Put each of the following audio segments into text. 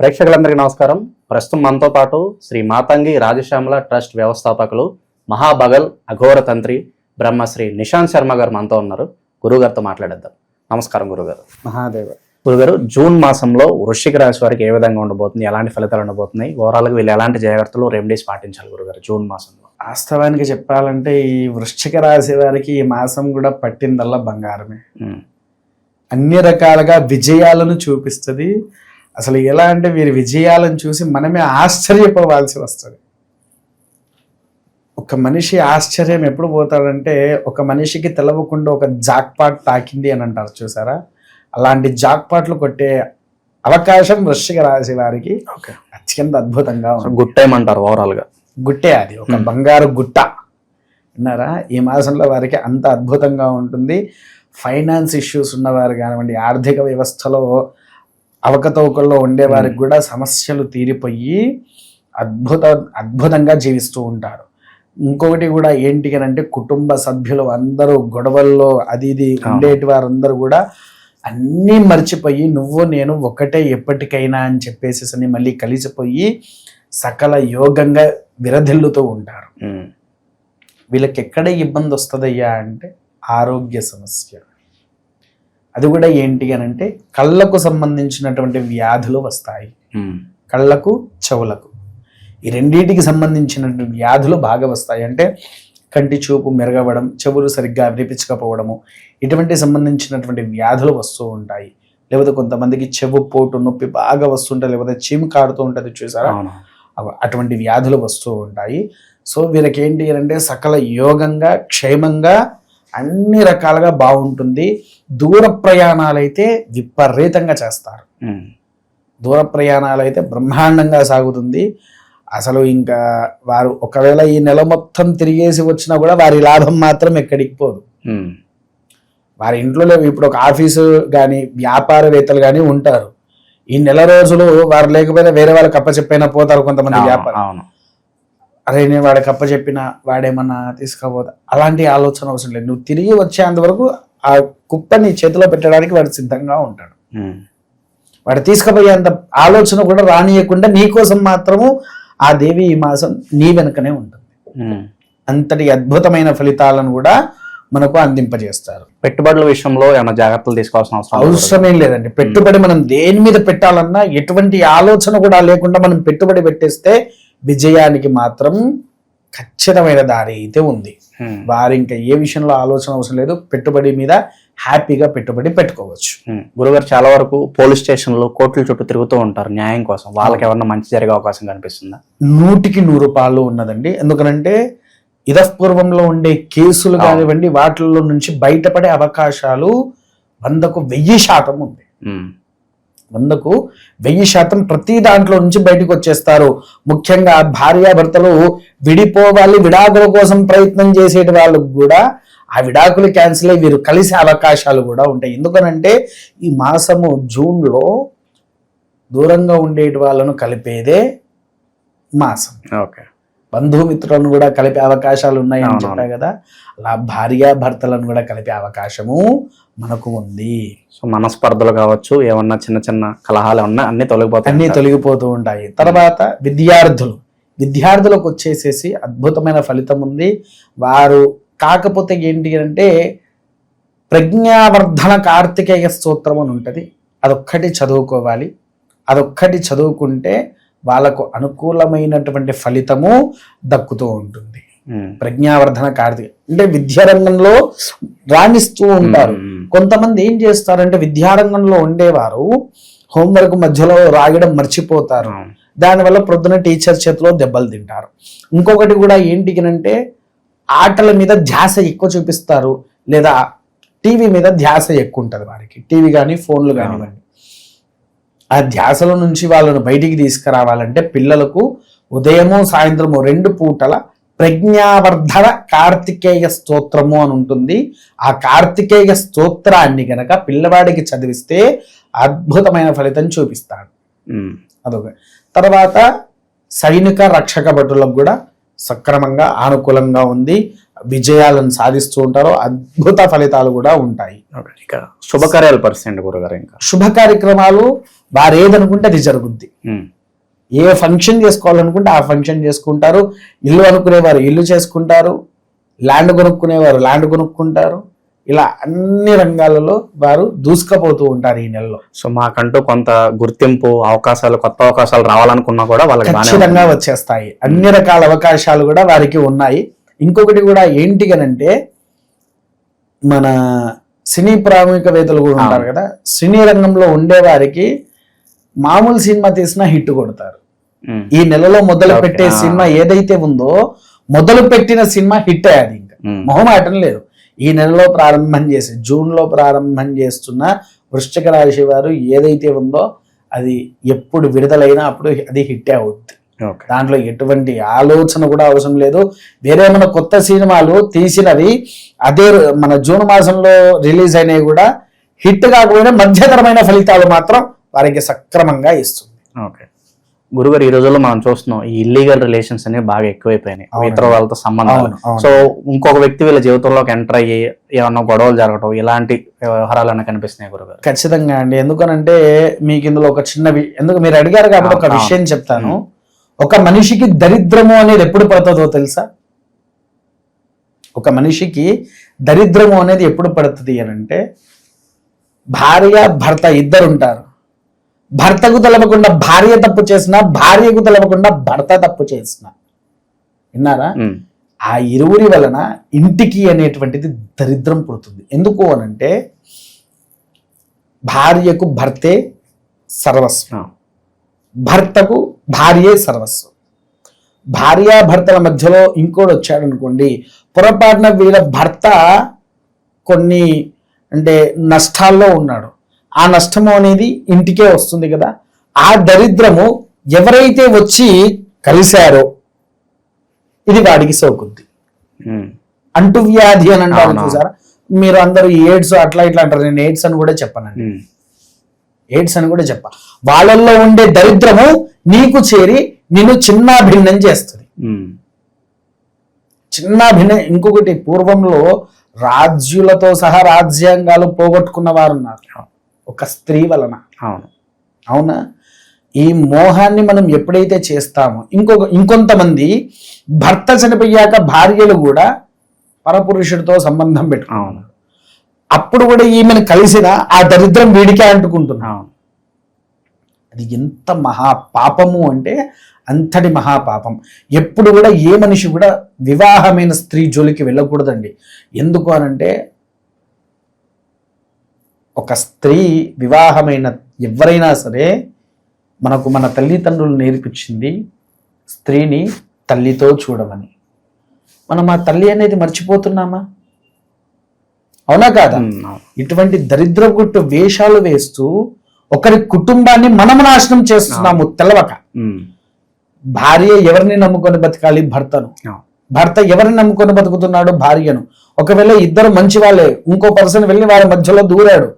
ప్రేక్షకులందరికీ నమస్కారం. ప్రస్తుతం మనతో పాటు శ్రీ మాతంగి రాజశ్యామల ట్రస్ట్ వ్యవస్థాపకులు మహాబగల్ అఘోర తంత్రి బ్రహ్మశ్రీ నిశాంత్ శర్మ గారు మనతో ఉన్నారు. గురుగారితో మాట్లాడేద్దాం. నమస్కారం గురుగారు మహాదేవ. గురుగారు జూన్ మాసంలో వృశ్చిక రాశి వారికి ఏ విధంగా ఉండబోతుంది? ఎలాంటి ఫలితాలు ఉండబోతున్నాయి? ఓవరాల్గా వీళ్ళు ఎలాంటి జాగ్రత్తలు రెమెడీస్ పాటించాలి గురుగారు జూన్ మాసంలో? వాస్తవానికి చెప్పాలంటే ఈ వృశ్చిక రాశి వారికి ఈ మాసం కూడా పట్టిందల్లా బంగారమే. అన్ని రకాలుగా విజయాలను చూపిస్తుంది. అసలు ఎలా అంటే వీరి విజయాలను చూసి మనమే ఆశ్చర్యపోవాల్సి వస్తుంది. ఒక మనిషి ఆశ్చర్యం ఎప్పుడు పోతాడంటే ఒక మనిషికి తెలవకుండా ఒక జాక్పాట్ తాకింది అని అంటారు చూసారా? అలాంటి జాక్పాట్లు కొట్టే అవకాశం వృశ్చిక రాశి వారికి అత్యంత అద్భుతంగా అంటారు ఓవరాల్గా గుట్టే అది ఒక Hmm. బంగారు గుట్ట. విన్నారా? ఈ మాసంలో వారికి అంత అద్భుతంగా ఉంటుంది. ఫైనాన్స్ ఇష్యూస్ ఉన్నవారు కానివ్వండి ఆర్థిక వ్యవస్థలో అవకతవకల్లో ఉండేవారికి కూడా సమస్యలు తీరిపోయి అద్భుత అద్భుతంగా జీవిస్తూ ఉంటారు. ఇంకొకటి కూడా ఏంటి అని అంటే కుటుంబ సభ్యులు అందరూ గొడవల్లో అది ఇది ఉండేటి వారందరూ కూడా అన్నీ మర్చిపోయి నువ్వు నేను ఒకటే ఎప్పటికైనా అని చెప్పేసి అని మళ్ళీ కలిసిపోయి సకల యోగంగా విరధిల్లుతూ ఉంటారు. వీళ్ళకి ఎక్కడ ఇబ్బంది వస్తుందయ్యా అంటే ఆరోగ్య సమస్య అది కూడా ఏంటి అని అంటే కళ్ళకు సంబంధించినటువంటి వ్యాధులు వస్తాయి. కళ్ళకు చెవులకు. ఈ రెండింటికి సంబంధించినటువంటి వ్యాధులు బాగా వస్తాయి. అంటే కంటి చూపు మెరగవడం చెవులు సరిగ్గా వినిపించకపోవడము ఇటువంటి సంబంధించినటువంటి వ్యాధులు వస్తూ ఉంటాయి. లేకపోతే కొంతమందికి చెవు పోటు నొప్పి బాగా వస్తుంటాయి. లేకపోతే చీము కాడుతూ ఉంటుంది చూసారా? అటువంటి వ్యాధులు వస్తూ ఉంటాయి. సో వీళ్ళకి ఏంటి అని అంటే సకల యోగంగా క్షేమంగా అన్ని రకాలుగా బాగుంటుంది. దూర ప్రయాణాలు అయితే విపరీతంగా చేస్తారు. దూర ప్రయాణాలు అయితే బ్రహ్మాండంగా సాగుతుంది. అసలు ఇంకా వారు ఒకవేళ ఈ నెల మొత్తం తిరిగేసి వచ్చినా కూడా వారి లాభం మాత్రం ఎక్కడికి పోదు. వారి ఇంట్లో లేవు. ఇప్పుడు ఒక ఆఫీసు కానీ వ్యాపారవేత్తలు కానీ ఉంటారు. ఈ నెల రోజులు వారు లేకపోయినా వేరే వాళ్ళకి అప్పచెప్పైనా పోతారు కొంతమంది వ్యాపారం అరే నేను వాడికి అప్పచెప్పిన వాడేమన్నా తీసుకపోతా అలాంటి ఆలోచన అవసరం లేదు. నువ్వు తిరిగి వచ్చేంత వరకు ఆ కుప్ప నీ చేతిలో పెట్టడానికి వాడు సిద్ధంగా ఉంటాడు. వాడు తీసుకుపోయేంత ఆలోచన కూడా రానియకుండా నీ కోసం మాత్రము ఆ దేవి ఈ మాసం నీ వెనుకనే ఉంటుంది. అంతటి అద్భుతమైన ఫలితాలను కూడా మనకు అందింపజేస్తారు. పెట్టుబడుల విషయంలో ఏమైనా జాగ్రత్తలు తీసుకోవాల్సిన అవసరం? అవసరమేం లేదండి. పెట్టుబడి మనం దేని మీద పెట్టాలన్నా ఎటువంటి ఆలోచన కూడా లేకుండా మనం పెట్టుబడి పెట్టేస్తే విజయానికి మాత్రం ఖచ్చితమైన దారి అయితే ఉంది. వారు ఇంకా ఏ విషయంలో ఆలోచన అవసరం లేదు పెట్టుబడి మీద హ్యాపీగా పెట్టుబడి పెట్టుకోవచ్చు. గురుగారు చాలా వరకు పోలీస్ స్టేషన్లు కోర్టుల చుట్టూ తిరుగుతూ ఉంటారు న్యాయం కోసం. వాళ్ళకి ఏమన్నా మంచి జరిగే అవకాశం కనిపిస్తుందా? నూటికి నూరు పాలు ఉన్నదండి. ఎందుకనంటే ఇదపూర్వంలో ఉండే కేసులు కానివ్వండి వాటిల్లో నుంచి బయటపడే అవకాశాలు వందకు వెయ్యి శాతం ఉంది. వందకు వెయ్యి శాతం ప్రతి దాంట్లో నుంచి బయటకు వచ్చేస్తారు. ముఖ్యంగా భార్యాభర్తలు విడిపోవాలి విడాకుల కోసం ప్రయత్నం చేసేటి వాళ్ళకు కూడా ఆ విడాకులు క్యాన్సిల్ అయ్యి వీరు కలిసే అవకాశాలు కూడా ఉంటాయి. ఎందుకనంటే ఈ మాసము జూన్లో దూరంగా ఉండేటి వాళ్ళను కలిపేదే మాసం. ఓకే. బంధుమిత్రులను కూడా కలిపే అవకాశాలు ఉన్నాయని అవునవును. చెప్పా కదా. అలా భార్యాభర్తలను కూడా కలిపే అవకాశము మనకు ఉంది. సో మనస్పర్ధలు కావచ్చు ఏమన్నా చిన్న చిన్న కలహాలు ఉన్నా అన్ని తొలగిపోతాయి అన్నీ. తొలగిపోతూ ఉంటాయి. తర్వాత విద్యార్థులు. విద్యార్థులకు వచ్చేసేసి అద్భుతమైన ఫలితం ఉంది. వారు కాకపోతే ఏంటి అంటే ప్రజ్ఞావర్ధన కార్తికేయ స్తోత్రం అని ఉంటుంది. అదొక్కటి చదువుకోవాలి. అదొక్కటి చదువుకుంటే వాళ్ళకు అనుకూలమైనటువంటి ఫలితము దక్కుతూ ఉంటుంది. ప్రజ్ఞావర్ధన కార్తిక అంటే విద్యారంగంలో రాణిస్తూ ఉంటారు. కొంతమంది ఏం చేస్తారంటే విద్యారంగంలో ఉండేవారు హోంవర్క్ మధ్యలో రాయడం మర్చిపోతారు. దానివల్ల ప్రొద్దున టీచర్ చేతిలో దెబ్బలు తింటారు. ఇంకొకటి కూడా ఏంటి అంటే ఆటల మీద ధ్యాస ఎక్కువ చూపిస్తారు. లేదా టీవీ మీద ధ్యాస ఎక్కువ ఉంటుంది వారికి. టీవీ కానీ ఫోన్లు కానివ్వండి ఆ ధ్యాసల నుంచి వాళ్ళను బయటికి తీసుకురావాలంటే పిల్లలకు ఉదయము సాయంత్రము రెండు పూటల ప్రజ్ఞావర్ధన కార్తికేయ స్తోత్రము అని ఉంటుంది. ఆ కార్తికేయ స్తోత్రాన్ని గనక పిల్లవాడికి చదివిస్తే అద్భుతమైన ఫలితం చూపిస్తాడు. అదొక. తర్వాత సైనిక రక్షక భటులకు కూడా సక్రమంగా ఆనుకూలంగా ఉంది విజయాలను సాధిస్తూ ఉంటారు అద్భుత ఫలితాలు కూడా ఉంటాయి. శుభకార్యాలు పరిస్థితి గురుగారు ఇంకా. శుభ కార్యక్రమాలు వారు ఏదనుకుంటే అది జరుగుద్ది. ఏ ఫంక్షన్ చేసుకోవాలనుకుంటే ఆ ఫంక్షన్ చేసుకుంటారు. ఇల్లు అనుకునేవారు ఇల్లు చేసుకుంటారు. ల్యాండ్ కొనుక్కునేవారు ల్యాండ్ కొనుక్కుంటారు. ఇలా అన్ని రంగాలలో వారు దూసుకపోతూ ఉంటారు ఈ నెలలో. సో మాకంటూ కొంత గుర్తింపు అవకాశాలు కొత్త అవకాశాలు రావాలనుకున్నా కూడా వాళ్ళకి ఖచ్చితంగా. వచ్చేస్తాయి. అన్ని రకాల అవకాశాలు కూడా వారికి ఉన్నాయి. ఇంకొకటి కూడా ఏంటి అనంటే మన సినీ ప్రాముఖ్యవేత్తలు కూడా ఉంటారు. కదా. సినీ రంగంలో ఉండే వారికి మామూలు సినిమా తీసినా హిట్ కొడతారు. ఈ నెలలో మొదలు పెట్టే. సినిమా ఏదైతే ఉందో మొదలు పెట్టిన సినిమా హిట్ అయ్యాది ఇంకా. మొహమాటం లేదు. ఈ నెలలో ప్రారంభం చేసి జూన్లో ప్రారంభం చేస్తున్న వృశ్చిక రాశి వారు ఏదైతే ఉందో అది ఎప్పుడు విడుదలైనా అప్పుడు అది హిట్ అవుద్ది. దాంట్లో ఎటువంటి ఆలోచన కూడా అవసరం లేదు. వేరే మన కొత్త సినిమాలు తీసినవి అదే మన జూన్ మాసంలో రిలీజ్ అయినవి కూడా హిట్ కాకపోయినా మధ్యతరమైన ఫలితాలు మాత్రం వారికి సక్రమంగా ఇస్తుంది. ఓకే. గురుగారు ఈ రోజుల్లో మనం చూస్తున్నాం ఈ ఇల్లీగల్ రిలేషన్స్ అనేవి బాగా ఎక్కువైపోయినాయి. ఇతర వాళ్ళతో సంబంధాలు. సో ఇంకొక వ్యక్తి వీళ్ళ జీవితంలోకి ఎంటర్ అయ్యి ఏమన్నా గొడవలు జరగటం ఇలాంటి వ్యవహారాలన్నీ కనిపిస్తున్నాయి గురుగారు? ఖచ్చితంగా అండి. ఎందుకనంటే మీకు ఇందులో ఒక చిన్న ఎందుకు మీరు అడిగారు కాబట్టి ఒక విషయం చెప్తాను. ఒక మనిషికి దరిద్రము అనేది ఎప్పుడు పడుతుందో తెలుసా? ఒక మనిషికి దరిద్రము అనేది ఎప్పుడు పడుతుంది అని అంటే భార్య భర్త ఇద్దరు ఉంటారు భర్తకు తెలవకుండా భార్య తప్పు చేసిన భార్యకు తెలవకుండా భర్త తప్పు చేసిన. విన్నారా? ఆ ఇరువురి వలన ఇంటికి అనేటువంటిది దరిద్రం పుడుతుంది. ఎందుకు అనంటే భార్యకు భర్తే సర్వస్వం. భర్తకు భార్యే సర్వస్వం. భార్యాభర్తల మధ్యలో ఇంకోటి వచ్చాడు అనుకోండి పొరపాటున వీళ్ళ భర్త కొన్ని అంటే నష్టాల్లో ఉన్నాడు. ఆ నష్టము అనేది ఇంటికే వస్తుంది కదా. ఆ దరిద్రము ఎవరైతే వచ్చి కలిశారో ఇది వాడికి సోకుద్ది అంటు వ్యాధి అని అంటారు. చూసారా? మీరు అందరూ ఎయిడ్స్ అట్లా ఇట్లా అంటారు. నేను ఎయిడ్స్ అని కూడా చెప్పానండి. ఎయిడ్స్ అని కూడా చెప్ప. వాళ్ళల్లో ఉండే దరిద్రము నీకు చేరి నిన్ను చిన్న భిన్నం చేస్తుంది. చిన్న భిన్నం ఇంకొకటి పూర్వంలో రాజ్యులతో సహా రాజ్యాంగాలు పోగొట్టుకున్న వారు ఉన్నారు. ఒక స్త్రీ వలన. అవును. అవునా? ఈ మోహాన్ని మనం ఎప్పుడైతే చేస్తామో ఇంకొక ఇంకొంతమంది భర్త చనిపోయాక భార్యలు కూడా పరపురుషుడితో సంబంధం అవును. పెట్టుకున్నారు అప్పుడు కూడా ఈమెను కలిసిన ఆ దరిద్రం వీడికే అంటుకుంటున్నా అవును. అది ఎంత మహా పాపము అంటే అంతటి మహాపాపం ఎప్పుడు కూడా ఏ మనిషి కూడా వివాహమైన స్త్రీ జోలికి వెళ్ళకూడదండి. ఎందుకు అనంటే ఒక స్త్రీ వివాహమైన ఎవరైనా సరే మనకు మన తల్లిదండ్రులు నేర్పించింది స్త్రీని తల్లితో చూడమని. మనం ఆ తల్లి అనేది మర్చిపోతున్నామా? అవునా కాదా? ఇటువంటి దరిద్రగుట్టు వేషాలు వేస్తూ ఒకరి కుటుంబాన్ని మనము నాశనం చేస్తున్నాము తెలవక. భార్య ఎవరిని నమ్ముకొని బతకాలి? భర్తను. భర్త ఎవరిని నమ్ముకొని బతుకుతున్నాడు? భార్యను. ఒకవేళ ఇద్దరు మంచి వాళ్ళే ఇంకో పర్సన్ వెళ్ళి వారి మధ్యలో దూరాడు.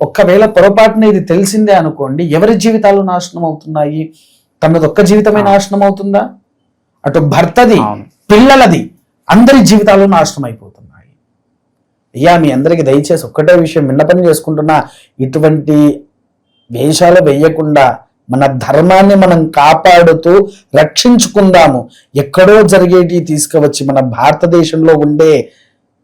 ఒక్కవేళ పొరపాటున ఇది తెలిసిందే అనుకోండి ఎవరి జీవితాలు నాశనం అవుతున్నాయి? తనది ఒక్క జీవితమే నాశనం అవుతుందా? అటు భర్తది. పిల్లలది అందరి జీవితాలు నాశనం అయిపోతున్నాయి అయ్యా మీ అందరికి దయచేసి ఒక్కటే విషయం విన్నపం చేసుకుంటున్నా. ఇటువంటి వేషాలు వేయకుండా మన ధర్మాన్ని మనం కాపాడుతూ రక్షించుకుందాము. ఎక్కడో జరిగేటి తీసుకువచ్చి మన భారతదేశంలో ఉండే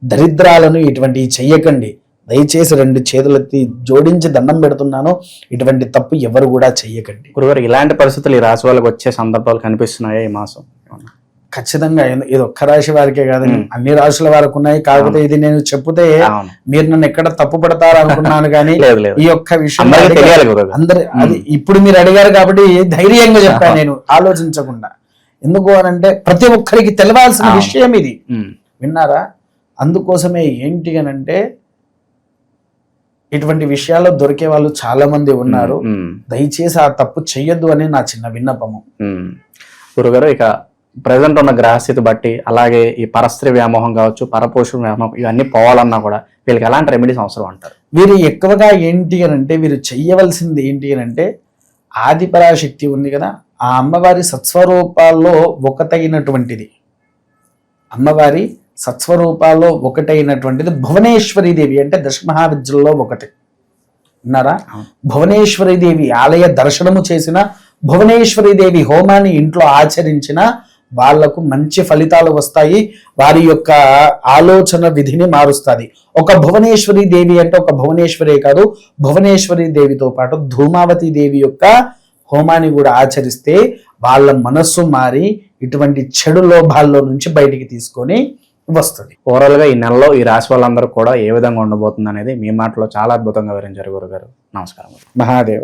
దరిద్రాలను ఇటువంటివి చెయ్యకండి. దయచేసి రెండు చేతులెత్తి జోడించి దండం పెడుతున్నాను. ఇటువంటి తప్పు ఎవరు కూడా చెయ్యకండి. గురుగారు ఇలాంటి పరిస్థితులు ఈ రాశి వాళ్ళకి వచ్చే సందర్భాలు కనిపిస్తున్నాయా ఈ మాసం? ఖచ్చితంగా ఇది ఒక్క రాశి వారికే కాదండి. అన్ని రాశుల వారికి ఉన్నాయి. కాకపోతే ఇది నేను చెప్తే మీరు నన్ను ఎక్కడ తప్పు పడతారు అనుకున్నాను కానీ ఈ ఒక్క విషయం అందరి అది ఇప్పుడు మీరు అడిగారు కాబట్టి ధైర్యంగా చెప్పాను నేను. ఆలోచించకుండా. ఎందుకు అనంటే ప్రతి ఒక్కరికి తెలవాల్సిన. విషయం ఇది. విన్నారా? అందుకోసమే ఏంటి అనంటే ఇటువంటి విషయాల్లో దొరికే వాళ్ళు చాలా మంది ఉన్నారు దయచేసి ఆ తప్పు చెయ్యొద్దు అని నా చిన్న విన్నపము. గురుగారు ఇక ప్రజెంట్ ఉన్న గ్రహస్థితి బట్టి అలాగే ఈ పరస్త్రీ వ్యామోహం కావచ్చు పరపోషణ వ్యామోహం ఇవన్నీ పోవాలన్నా కూడా వీళ్ళకి ఎలాంటి రెమెడీస్ అవసరం అంటారు? వీరు ఎక్కువగా ఏంటి అని అంటే వీరు చెయ్యవలసింది ఏంటి అని అంటే ఆదిపరాశక్తి ఉంది కదా ఆ అమ్మవారి సత్స్వరూపాల్లో ఒకటైనటువంటిది. అమ్మవారి సత్స్వరూపాల్లో ఒకటైనటువంటిది భువనేశ్వరి దేవి అంటే దశ మహావిద్యల్లో ఒకటి ఉన్నారా భువనేశ్వరి దేవి ఆలయ దర్శనము చేసిన భువనేశ్వరి దేవి హోమాన్ని ఇంట్లో ఆచరించిన వాళ్ళకు మంచి ఫలితాలు వస్తాయి. వారి యొక్క ఆలోచన విధిని మారుస్తుంది. ఒక భువనేశ్వరి దేవి అంటే ఒక భువనేశ్వరే కాదు. భువనేశ్వరి దేవితో పాటు ధూమావతి దేవి యొక్క హోమాన్ని కూడా ఆచరిస్తే వాళ్ళ మనస్సు మారి ఇటువంటి చెడు లోభాల్లో నుంచి బయటికి తీసుకొని వస్తుంది. ఓవరాల్గా ఈ నెలలో ఈ రాశి వాళ్ళందరూ కూడా ఏ విధంగా ఉండబోతుంది అనేది మీ మాటలో చాలా అద్భుతంగా వివరించారు గురుగారు. నమస్కారం. మహాదేవ.